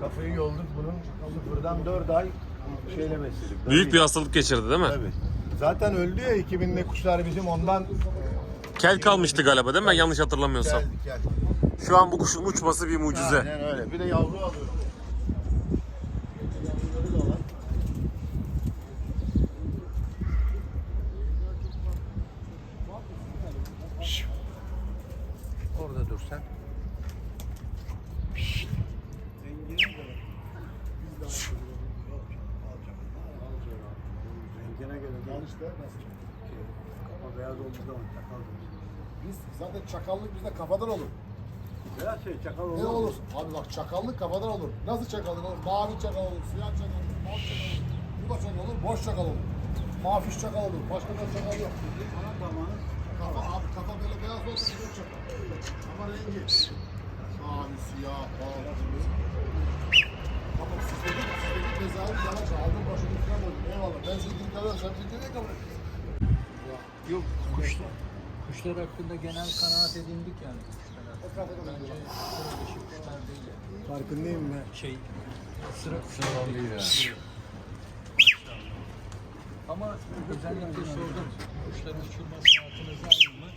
Kafayı yolduk bunun sıfırdan 4 ay şeyle besledik. Büyük bir hastalık geçirdi değil mi? Tabii. Zaten öldü ya 2000'de kuşlar bizim ondan Kel kalmıştı galiba değil mi? Ben yanlış hatırlamıyorsam. geldik geldik. Şu an bu kuşun uçması bir mucize. Aynen öyle. Bir de yavru alıyoruz. Yavruları da var. Şşş. Orada dur sen. Rengine göre değil. işte nasıl? Kafa beyaz olduğu zaman çakal denir. Biz zaten çakallık bizde kafadan olur. Her şey çakal olur. Ne olur? Abi bak çakallık kafadan olur. Nasıl çakallık olur? Mavi çakal olur, siyah çakal olur, mavi çakal olur. Bu da çakal olur, boş çakal olur. Mafiş çakal olur. Başka da çakal yok. Ana zamanı Kafa, abi kafa böyle beyaz olsa boş çakal. Ama rengi. Mavi, siyah, mavi. Yok Kuşlar, kuşlar hakkında genel kanaat edindik yani kuşlar hakkında. Bence kuşlar değil. yani. farkındayım ben. Şey, sıra kuşlar değil. yani. Ama özellikle sordum. Kuşların uçurma saatiniz aynı mı?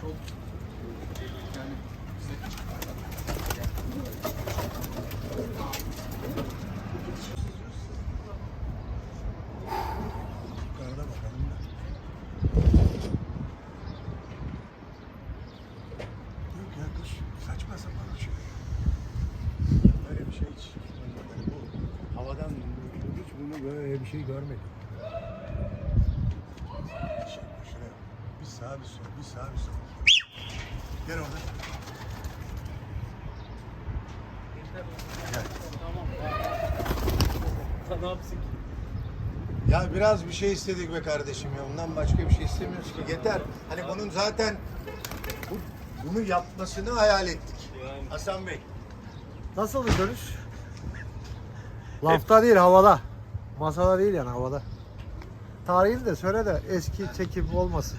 Çok yani yukarıda bakalım da. Yok ya kış saçma sapan uçuyor. Böyle bir şey hiç. Yani bu havadan hiç bunu böyle bir şey görmedim. Şuraya. Bir sağa bir sola, bir sağa bir sola. Gel orada. Ya biraz bir şey istedik be kardeşim ya. Ondan başka bir şey istemiyoruz ki. Yeter. Hani bunun zaten bu, bunu yapmasını hayal ettik. Hasan Bey. Nasıl bir dönüş? Lafta değil havada. Masada değil yani havada. Tarihini de söyle de eski çekim olmasın.